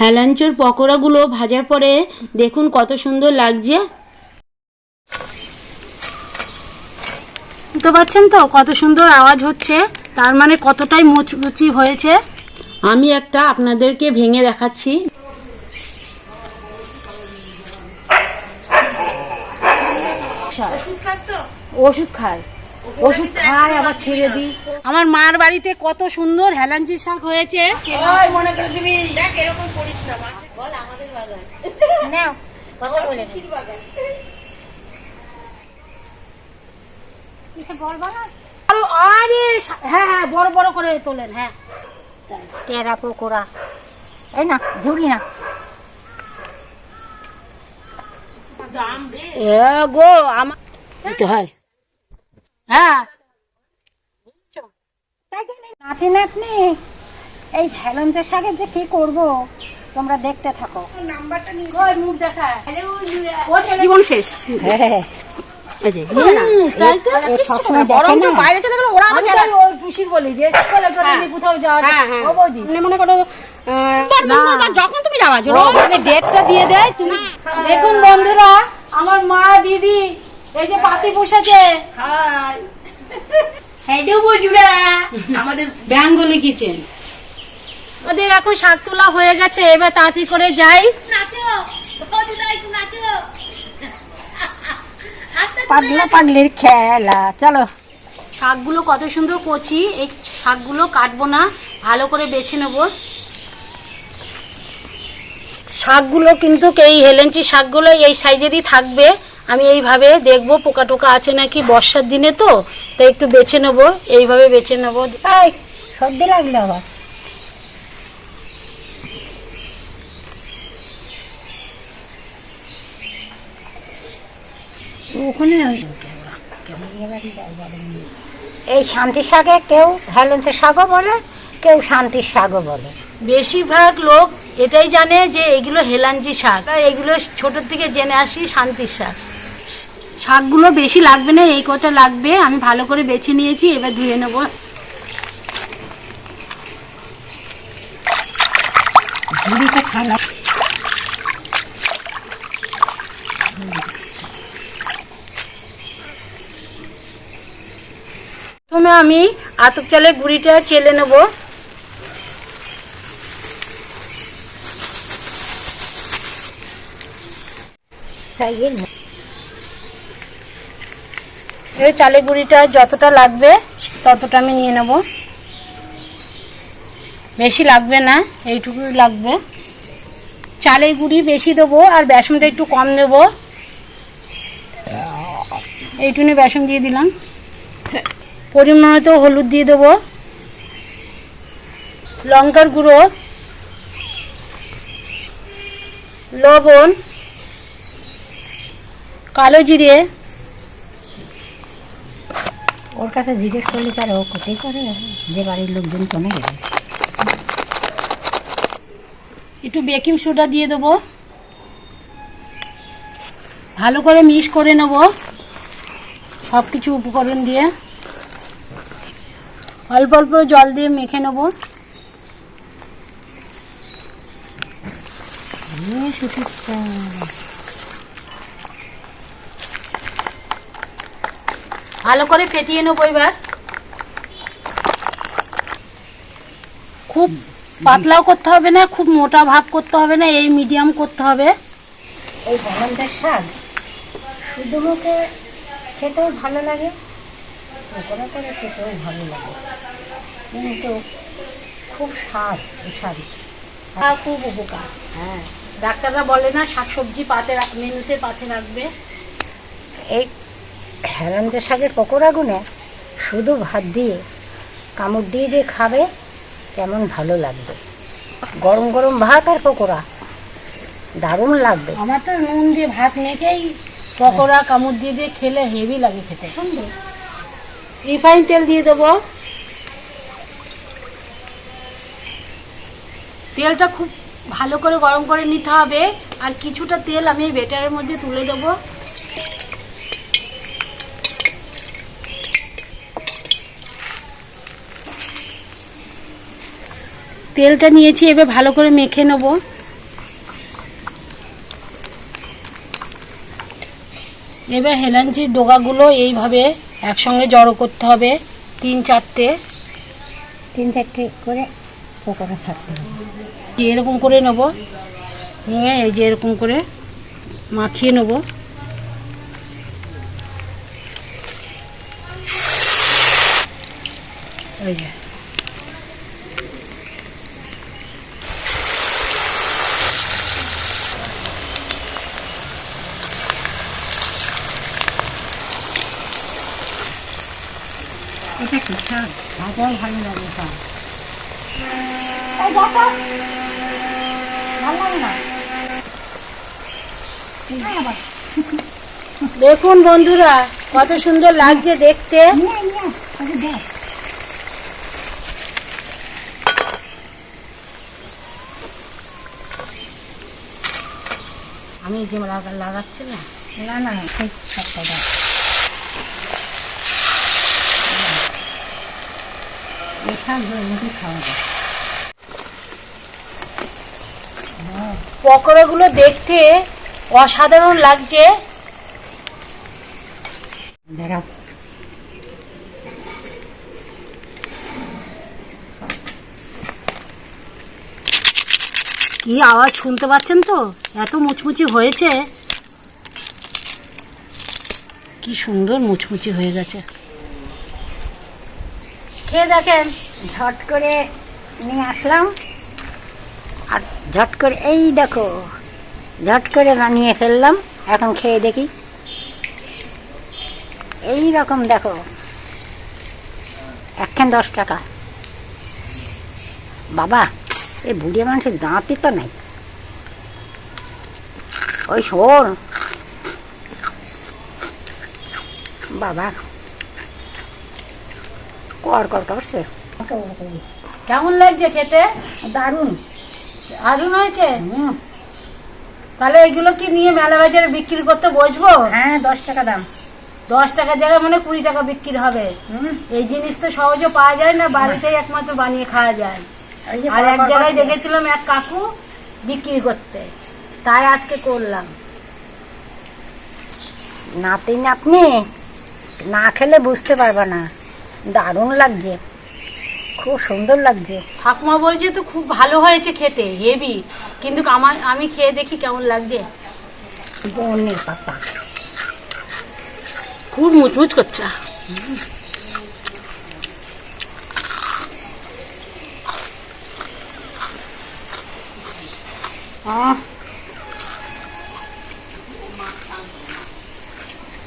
হেলাঞ্চোর পকোড়াগুলো ভাজার পরে দেখুন কত সুন্দর লাগছে। বুঝতে পারছেন তো কত সুন্দর আওয়াজ হচ্ছে? তার মানে কতটাই মুচমুচি হয়েছে? আমি একটা আপনাদেরকে ভেঙে দেখাচ্ছি। ওষুধ খায় ওষুধ খায় আবার ছেড়ে দিই। আমার মার বাড়িতে কত সুন্দর হেলাঞ্চি শাক হয়েছে। আরও আরে হ্যাঁ হ্যাঁ বড় বড় করে তোলেন হ্যাঁ। টেরা পকোড়া। এই না ঝুড়ি না। এ গো আমার হয়। হ্যাঁ। নাতি নাতনি এই শাকের যে কি করব? তোমরা দেখতে থাকো। ওই মুখ দেখা ও জীবন শেষ। হ্যাঁ। এই যে, নিয়ে না। এ সবসময় দেখে না। আমি তাই ওই পুষির বলি যে চলে চলে নিয়ে কোথাও যাওয়ার ও বৌদি। মনে যখন তুমি যাওয়া ডেটটা দিয়ে দেয় তুমি দেখুন বন্ধুরা আমার মা দিদি এই যে পাতি বসেছে। আমাদের বেঙ্গলি কিচেন। ওদের এখন শাক তোলা হয়ে গেছে এবার তাঁতি করে যাই। নাচো। নাচো। পাগলা পাগলির খেলা। চলো। শাকগুলো কত সুন্দর কচি এই শাকগুলো কাটবো না ভালো করে বেছে নেব। শাকগুলো কিন্তু এই হেলেঞ্চি শাকগুলো এই সাইজেরই থাকবে। আমি এইভাবে দেখব পোকা টোকা আছে নাকি বর্ষার দিনে তো তাই একটু বেছে নেব এইভাবে বেছে নেব। সর্দি লাগল আবার। ওখানে এই শান্তি শাকে কেউ হেলঞ্চের শাকও বলে কেউ শান্তির শাকও বলে। বেশিরভাগ লোক এটাই জানে যে এগুলো হেলাঞ্চি শাক আর এগুলো ছোটোর থেকে জেনে আসি শান্তির শাক। শাকগুলো বেশি লাগবে না এই কটা লাগবে আমি ভালো করে বেছে নিয়েছি এবার ধুয়ে নেব। প্রথমে আমি আতপ চালের গুঁড়িটা চেলে নেব। তাই এই চালের গুঁড়িটা যতটা লাগবে, ততটা আমি নিয়ে নেব। বেশি লাগবে না এইটুকু লাগবে। চালের গুঁড়ি বেশি দেবো আর বেসনটা একটু কম দেব। এইটুকুনি বেসন দিয়ে দিলাম। পরিমাণ মতো হলুদ দিয়ে দেবো। লঙ্কার গুঁড়ো। লবণ। কালো জিরে। ওর কাছে জিজ্ঞেস করলে তার ও কোথায় করে যে বাড়ির লোকজন কমে গেছে একটু বেকিং সোডা দিয়ে দেবো। ভালো করে মিক্স করে নেব সব কিছু উপকরণ দিয়ে। অল্প অল্প জল দিয়ে মেখে নেব। ভালো করে ফেটিয়ে নেব এবার। খুব পাতলাও করতে হবে না খুব মোটা ভাব করতে হবে না এই মিডিয়াম করতে হবে। এই হেমন্তের শাক শুধু মুখে খেতেও ভালো লাগে পকোড়া করে খেতেও ভালো লাগে। কিন্তু খুব স্বাদ এই শাক খুব উপকার। হ্যাঁ। ডাক্তাররা বলে না শাকসবজি পাতে মেনুতে পাতে রাখবে। এই হেমন্তের শাকের পকোড়াগুলো শুধু ভাত দিয়ে কামড় দিয়ে যে খাবে কেমন ভালো লাগবে। গরম গরম ভাত আর পকোড়া দারুণ লাগবে। আমার তো নুন দিয়ে ভাত মেখেই পকোড়া কামড় দিয়ে দিয়ে খেলে হেভি লাগে খেতে। রিফাইন তেল দিয়ে দেবো। তেলটা খুব ভালো করে গরম করে নিতে হবে আর কিছুটা তেল আমি বেটারের মধ্যে তুলে দেবো। তেলটা নিয়েছি এবার ভালো করে মেখে নেব। এবার হেলাঞ্চির ডোগাগুলো এইভাবে একসঙ্গে জড়ো করতে হবে তিন চারটে। তিন চারটে করে পকোড়া থাকতে হবে এরকম করে নেব। নিয়ে এই যে এরকম করে মাখিয়ে নেব। ওই যে। ভালো লাগে দেখুন বন্ধুরা কত সুন্দর লাগছে দেখতে। আমি যে লাগা- লাগাচ্ছি না না না সেই শাকটা দাও এই শাক রুটি খাওয়া যায় পকোড়াগুলো দেখতে অসাধারণ লাগছে। দাঁড়াও কি আওয়াজ শুনতে পাচ্ছেন তো? এত মুচমুচি হয়েছে। কি সুন্দর মুচমুচি হয়ে গেছে। খেয়ে দেখেন, ঝট করে নিয়ে আসলাম। আর ঝট করে, এই দেখো, ঝট করে বানিয়ে ফেললাম, এখন খেয়ে দেখি। এই রকম দেখো একখান দশ টাকা। বাবা, এই বুড়িয়া মানুষের দাঁতই তো নাই। ওই শোন। বাবা কর কর করছে কেমন লাগছে খেতে? দারুণ। দারুণ হয়েছে? তাহলে এগুলো কি নিয়ে মেলা বাজারে বিক্রি করতে বসবো? হ্যাঁ দশ টাকা দাম। দশ টাকার জায়গায় মানে কুড়ি টাকা বিক্রি হবে। এই জিনিস তো সহজে পাওয়া যায় না বাড়িতেই একমাত্র বানিয়ে খাওয়া যায়। আর এক জায়গায় দেখেছিলাম এক কাকু বিক্রি করতে। তাই আজকে করলাম। নাতি আপনি না খেলে বুঝতে পারবে না। দারুণ লাগছে। খুব সুন্দর লাগছে। ঠাকুমা বলছে তো খুব ভালো হয়েছে খেতে হেভি কিন্তু আমার আমি খেয়ে দেখি কেমন লাগছে। বনের পাতা। খুব মুচমুচ করছে।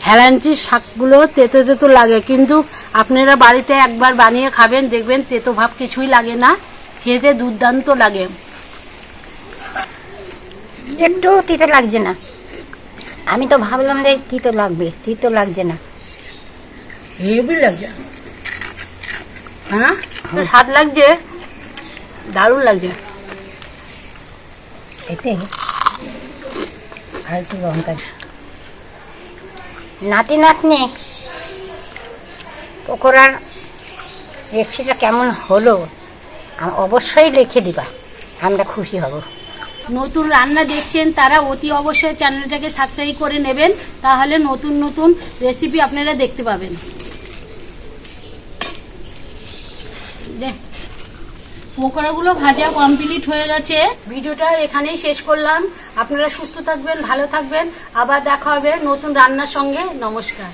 হেলাঞ্চির শাকগুলো তেতো তেতো লাগে কিন্তু আপনারা বাড়িতে একবার বানিয়ে খাবেন দেখবেন তেতো ভাব কিছুই লাগে না খেতে দুর্দান্ত লাগে। একটু তিতে লাগছে না। আমি তো ভাবলাম যে তিতো লাগবে তিতো লাগছে না। হেভি লাগছে। হ্যাঁ? তো স্বাদ লাগছে? দারুণ লাগছে। এতে? আর একটু লঙ্কা। নাতি নাতনি পকোড়ার রেসিপিটা কেমন হলো অবশ্যই লিখে দিবা, আমরা খুশি হব। নতুন রান্না দেখছেন তারা, অতি অবশ্যই চ্যানেলটাকে সাবস্ক্রাইব করে নেবেন, তাহলে নতুন নতুন রেসিপি আপনারা দেখতে পাবেন। পকোড়াগুলো ভাজা কমপ্লিট হয়ে গেছে। ভিডিওটা এখানেই শেষ করলাম। আপনারা সুস্থ থাকবেন, ভালো থাকবেন। আবার দেখা হবে নতুন রান্নার সঙ্গে। নমস্কার।